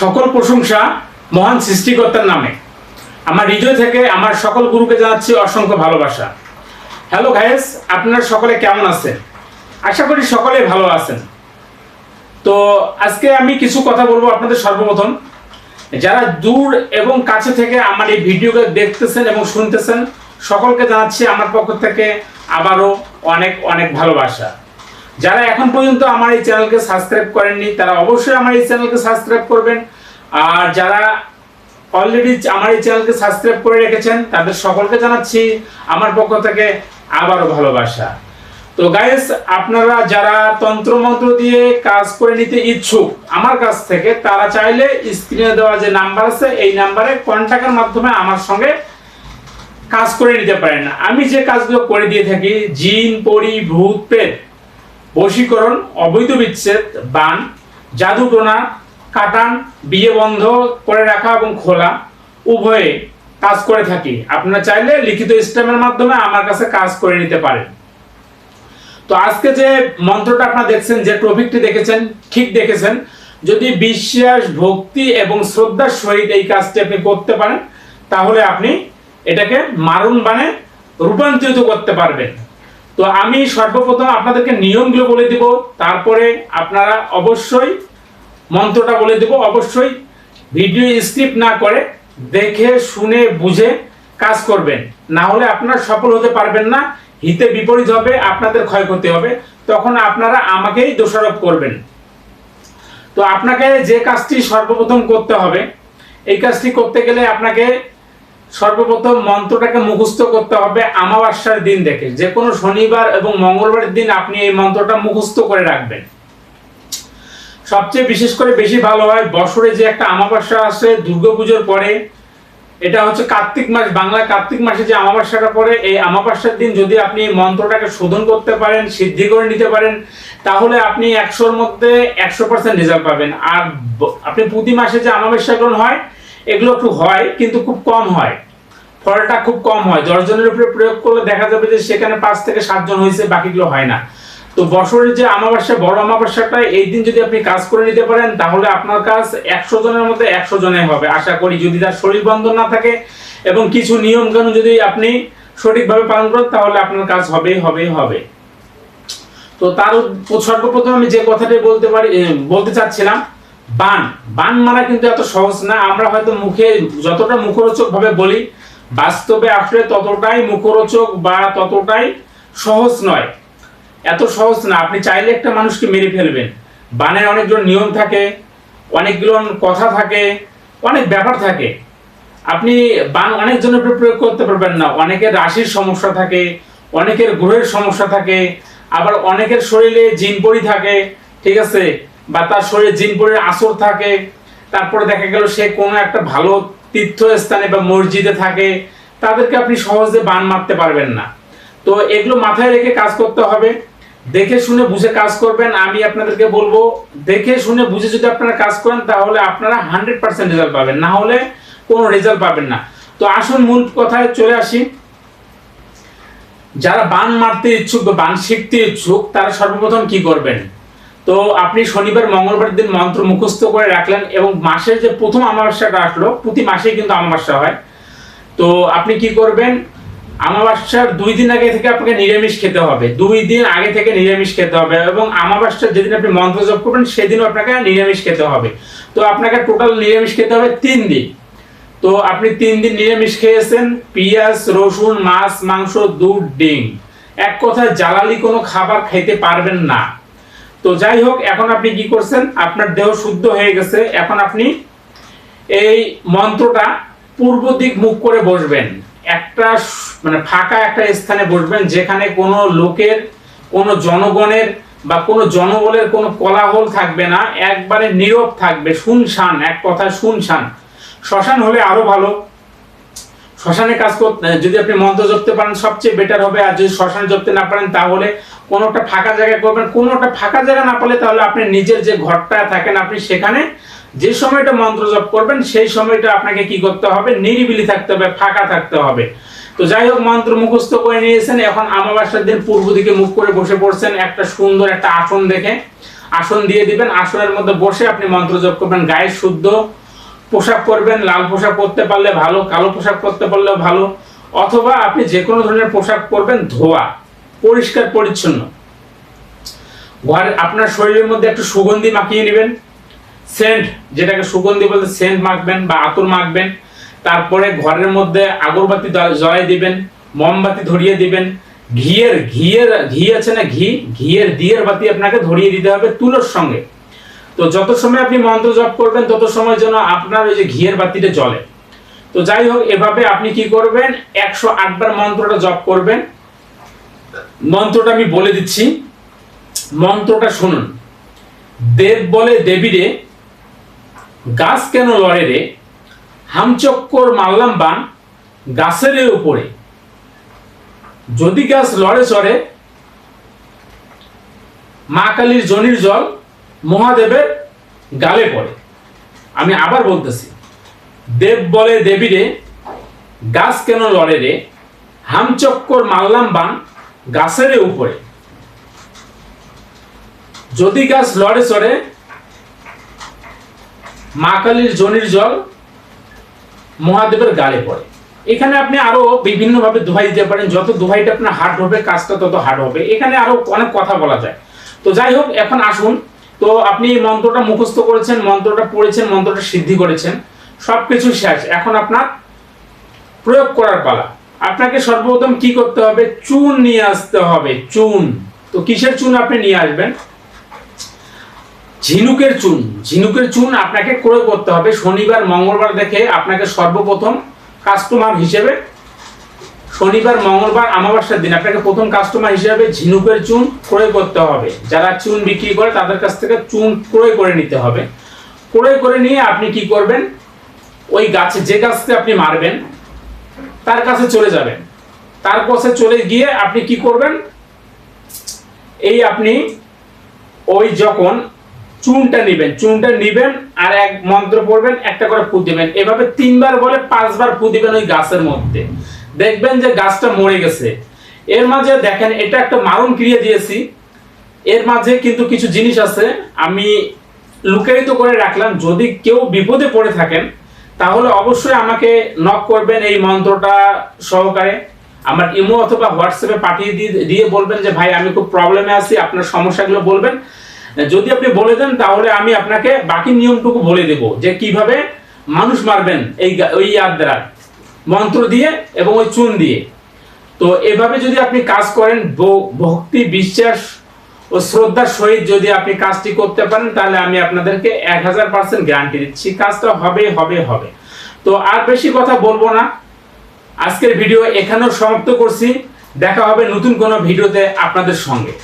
সকল প্রশংসা মহান সৃষ্টিকর্তার নামে। আমার হৃদয় থেকে আমার সকল গুরুকে জানাচ্ছি অসংখ্য ভালোবাসা। হ্যালো গাইস, আপনারা সকলে কেমন আছেন? আশা করি সকলে ভালো আছেন। তো আজকে আমি কিছু কথা বলব আপনাদের সর্বপ্রথম। যারা দূর এবং কাছে থেকে আমার এই ভিডিওকে দেখতেছেন এবং শুনতেছেন, সকলকে জানাচ্ছি আমার পক্ষ থেকে আবারও অনেক অনেক ভালোবাসা। যারা এখন পর্যন্ত আমার এই চ্যানেলকে সাবস্ক্রাইব করেননি, তারা অবশ্যই আমার এই চ্যানেলকে সাবস্ক্রাইব করবেন। আর যারা অলরেডি আমার এই চ্যানেলকে সাবস্ক্রাইব করে রেখেছেন, তাদের সকলকে জানাচ্ছি আমার পক্ষ থেকে আবারও ভালোবাসা। তো গাইস আপনারা যারা তন্ত্রমন্ত্র দিয়ে কাজ করে নিতে ইচ্ছুক আমার কাছ থেকে, তারা চাইলে স্ক্রিনে দেওয়া যে নাম্বার আছে, এই নাম্বারে কন্ট্যাক্টের মাধ্যমে আমার সঙ্গে কাজ করে নিতে পারেন। আমি যে কাজগুলো করে দিয়ে থাকি, জিন, পরি, ভূত, প্রেত বশীকরণ, অবৈধ বিচ্ছেদ, বান, জাদুটোনা, কাটান, বিয়ে বন্ধ করে রাখা এবং খোলা উভয়ে কাজ করে থাকি। আপনারা চাইলে লিখিত স্টেমের মাধ্যমে আমার কাছে কাজ করে নিতে পারেন। তো আজকে যে মন্ত্রটা আপনারা দেখছেন, যে টপিকটি দেখেছেন, ঠিক দেখেছেন, যদি বিশ্বাস, ভক্তি এবং শ্রদ্ধার সহিত এই কাজটি আপনি করতে পারেন, তাহলে আপনি এটাকে মারুন বানে রূপান্তরিত করতে পারবেন। তো আমি সর্বপ্রথম আপনাদেরকে নিয়মগুলো বলে দিব, তারপরে আপনারা অবশ্যই মন্ত্রটা বলে দেব, অবশ্যই ভিডিও স্ক্রিপ্ট না করে দেখে, শুনে, বুঝে কাজ করবেন। না হলে আপনারা সফল হতে পারবেন না, হিতে বিপরীত হবে, আপনাদের ক্ষয়ক্ষতি হবে, তখন আপনারা আমাকেই দোষারোপ করবেন। তো আপনাকে যে কাজটি সর্বপ্রথম করতে হবে, এই কাজটি করতে গেলে আপনাকে সর্বপ্রথম মন্ত্রটাকে মুখস্থ করতে হবে আমাবস্যার দিন দেখে। যে কোনো শনিবার এবং মঙ্গলবারের দিন আপনি এই মন্ত্রটা মুখস্থ করে রাখবেন। সবচেয়ে বিশেষ করে বেশি ভালো হয় বছরে যে একটা আমাবস্যা আসে, দুর্গাপুজোর পরে, এটা হচ্ছে কার্তিক মাস, বাংলা কার্তিক মাসে যে আমাবস্যাটা পড়ে, এই আমাবস্যার দিন যদি আপনি এই মন্ত্রটাকে শোধন করতে পারেন, সিদ্ধি করে নিতে পারেন, তাহলে আপনি একশোর মধ্যে একশো পার্সেন্ট রেজাল্ট পাবেন। আর আপনি প্রতি মাসে যে আমাবস্যাগুলো হয় এগুলো একটু হয়, কিন্তু খুব কম হয়। ফলটা খুব কম হয়। দশজনের উপরে প্রয়োগ করলে দেখা যাবে যে সেখানে পাঁচ থেকে সাতজন হয়েছে, বাকিগুলো হয় না। তো বছরের যে আমাবস্যা বড় আমাবস্যাটা এই দিন যদি আপনি কাজ করে নিতে পারেন, তাহলে আপনার কাজ একশো জনের মধ্যে একশো জনে হবে। আশা করি যদি তার শরীর বন্ধন না থাকে এবং কিছু নিয়ম কানুন যদি আপনি সঠিকভাবে পালন করেন, তাহলে আপনার কাজ হবেই হবেই, হবে। তো তার সর্বপ্রথম আমি যে কথাটি বলতে পারি বলতে চাচ্ছিলাম বান। বান মারা কিন্তু এত সহজ না, আমরা হয়তো মুখে যতটা মুখরোচক ভাবে বলি, বাস্তবে আসলে ততটাই মুখরোচক বা ততটাই সহজ নয়। এত সহজ না, আপনি চাইলে একটা মানুষকে মেরে ফেলবেন। বানের অনেকগুলো নিয়ম থাকে অনেকগুলো কথা থাকে, অনেক ব্যাপার থাকে। আপনি বান অনেকজনের উপরে প্রয়োগ করতে পারবেন না। অনেকের রাশির সমস্যা থাকে, অনেকের গ্রহের সমস্যা থাকে, আবার অনেকের শরীরে জিনপরি থাকে, ঠিক আছে? বা তার শরীরে জিনপরির আসর থাকে, তারপরে দেখা গেল সে কোনো একটা ভালো তীর্থস্থানে বা মসজিদে থাকে, তাদেরকে আপনি সহজে বান মারতে পারবেন না। তো এগুলো মাথায় রেখে কাজ করতে হবে। দেখে শুনে বুঝে কাজ করবেন। আমি আপনাদেরকে বলব, দেখে শুনে বুঝে যদি আপনারা কাজ করেন, তাহলে আপনারা হান্ড্রেড পার্সেন্ট রেজাল্ট পাবেন। না হলে কোনো রেজাল্ট পাবেন না। তো আসুন মূল কথায় চলে আসি। যারা বান মারতে ইচ্ছুক বা বান শিখতে ইচ্ছুক, তারা সর্বপ্রথম কি করবেন? তো আপনি শনিবার, মঙ্গলবার দিন মন্ত্র মুখস্থ করে রাখলেন এবং মাসের যে প্রথম অমাবস্যাটা আসলো, প্রতি মাসেই কিন্তু অমাবস্যা হয়। তো আপনি কি করবেন? আমাবস্যার দুই দিন আগে থেকে আপনাকে নিরামিষ খেতে হবে। দুই দিন আগে থেকে নিরামিষ খেতে হবে এবং আমাবস্যার যেদিন আপনি মন্ত্র জপ করবেন, সেদিনও আপনাকে নিরামিষ খেতে হবে। তো আপনাকে টোটাল নিরামিষ খেতে হবে তিন দিন। তো আপনি তিন দিন নিরামিষ খেয়েছেন, পেঁয়াজ, রসুন, মাছ, মাংস, দুধ, ডিম। এক কথায় জ্বালালি কোনো খাবার খাইতে পারবেন না। তো যাই হোক এখন আপনি কি করছেন? আপনার দেহ শুদ্ধ হয়ে গেছে। এখন আপনি এই মন্ত্রটা পূর্ব দিক মুখ করে বসবেন। একটা মানে ফাঁকা একটা স্থানে বসবেন, যেখানে কোনো লোকের, কোনো জনগণের বা কোনো জনবলের কোনো কোলাহল থাকবে না। একবারে নীরব থাকবে, শুনশান, এক কথায় শুনশান। শ্মশান হলে আরও ভালো। শ্মশানে কাজ করতে যদি আপনি মন্ত্র জপতে পারেন, সবচেয়ে বেটার হবে। আর যদি শ্মশানে জপতে না পারেন, তাহলে কোনো একটা ফাঁকা জায়গায় করবেন কোনো একটা ফাঁকা জায়গা না পেলে তাহলে আপনি নিজের যে ঘরটা থাকেন, আপনি সেখানে যে সময়টা মন্ত্র জপ করবেন, সেই সময়টা আপনাকে কি করতে হবে? নিরিবিলি থাকতে হবে, ফাঁকা থাকতে হবে। তো যাই হোক, মন্ত্র মুখস্থ করে নিয়েছেন, এখন আমাবাসার দিন পূর্ব দিকে মুখ করে বসে পড়ছেন, একটা সুন্দর একটা আসন দেখে। আসন দিয়ে দিবেন, আসনের মধ্যে বসে আপনি মন্ত্র জপ করবেন, গায়ে শুদ্ধ পোশাক পরবেন, লাল পোশাক পরতে পারলে ভালো, কালো পোশাক পরতে পারলেও ভালো, অথবা আপনি যে কোনো ধরনের পোশাক পরবেন, ধোয়া। পরিষ্কার, পরিচ্ছন্ন। ঘর আপনার শরীরের মধ্যে একটু সুগন্ধি মাখিয়ে নেবেন। সেন্ট, যেটাকে সুগন্ধি বলতে সেন্ট মাখবেন বা আতর মাখবেন। তারপরে ঘরের মধ্যে আগরবাতি জ্বালাই দিবেন, মোমবাতি ধরিয়ে দিবেন। ঘিয়ের ঘিয়ের, ঘি আছে না ঘি? ঘিয়ের, দিয়ের বাতি আপনাকে ধরিয়ে দিতে হবে তুলোর সঙ্গে। তো যত সময় আপনি মন্ত্র জপ করবেন, তত সময় যেন আপনার ওই যে ঘিয়ের বাতিটা জ্বলে। তো যাই হোক, এভাবে আপনি কি করবেন? একশো আটবার মন্ত্রটা জপ করবেন। মন্ত্রটা আমি বলে দিচ্ছি। মন্ত্রটা শুনুন। দেব বলে, দেবীরে, গাছ কেন লড়ে রে? হামচক্কর মারলাম বান, গাছের উপরে। যদি গাছ লড়ে চড়ে, মা কালীর জনির জল মহাদেবের গালে পড়ে। আমি আবার বলতেছি, দেব বলে, দেবীরে, গাছ কেন লড়ে রে? হামচক্কর মারলাম বান গাছের উপরে। যদি গাছ লড়ে চড়ে, মা কালীর জনির জল মহাদেবের গালে পড়ে। এখানে আপনি আরও বিভিন্ন ভাবে দোহাই দিতে পারেন, যত দোহাইটা আপনার হার্ড হবে, কাজটা তত হার্ড হবে। এখানে আরও অনেক কথা বলা যায়। তো যাই হোক, এখন আসুন। তো আপনি মন্ত্রটা মুখস্থ করেছেন, মন্ত্রটা পড়েছেন, মন্ত্রটা সিদ্ধি করেছেন, সবকিছু শেষ। এখন আপনার প্রয়োগ করার পালা। আপনাকে সর্বপ্রথম কি করতে হবে? চুন নিয়ে আসতে হবে, চুন। তো কিসের চুন আপনি নিয়ে আসবেন? ঝিনুকের চুন। ঝিনুকের চুন আপনাকে ক্রয় করতে হবে। শনিবার, মঙ্গলবার দেখে আপনাকে সর্বপ্রথম কাস্টমার হিসেবে শনিবার, মঙ্গলবার আমাবস্যার দিন আপনাকে প্রথম কাস্টমার হিসেবে ঝিনুকের চুন ক্রয় করতে হবে। যারা চুন বিক্রি করে তাদের কাছ থেকে চুন ক্রয় করে নিতে হবে। ক্রয় করে নিয়ে আপনি কি করবেন? ওই গাছে, যে গাছকে আপনি মারবেন তার কাছে চলে যাবেন। তার কাছে চলে গিয়ে আপনি কি করবেন? এই আপনি ওই যখন চুনটা নিবেন চুনটা নিবেন আর এক মন্ত্র পড়বেন, একটা করে ফু দিবেন। এভাবে তিনবার বলে পাঁচবার ফু দিবেন ওই গাছের মধ্যে। দেখবেন যে গাছটা মরে গেছে। এর মাঝে দেখেন, এটা একটা মারণ ক্রিয়া দিয়েছি। এর মাঝে কিন্তু কিছু জিনিস আছে, আমি লুকায়িত করে রাখলাম। যদি কেউ বিপদে পড়ে থাকেন তাহলে অবশ্যই আমাকে নক করবেন এই মন্ত্রটা সহকারে। আমার ইমো অথবা হোয়াটসঅ্যাপে পাঠিয়ে দিয়ে দিয়ে বলবেন যে, ভাই, আমি খুব প্রবলেমে আছি, আপনার সমস্যাগুলো বলবেন। যদি আপনি বলে দেন, তাহলে আমি আপনাকে বাকি নিয়মটুকু বলে দেব যে, কীভাবে মানুষ মারবেন এই ওই ইয়াদ দ্বারা। মন্ত্র দিয়ে এবং ওই চুন দিয়ে। তো এভাবে যদি আপনি কাজ করেন ভক্তি, বিশ্বাস ও শ্রদ্ধার সহিত যদি আপনি কাজটি করতে পারেন, তাহলে আমি আপনাদেরকে এক হাজার পার্সেন্ট গ্যারান্টি দিচ্ছি। কাজটা হবে হবে হবে। তো আর বেশি কথা বলব না। আজকের ভিডিও এখানেও সমাপ্ত করছি। দেখা হবে নতুন কোনো ভিডিওতে আপনাদের সঙ্গে।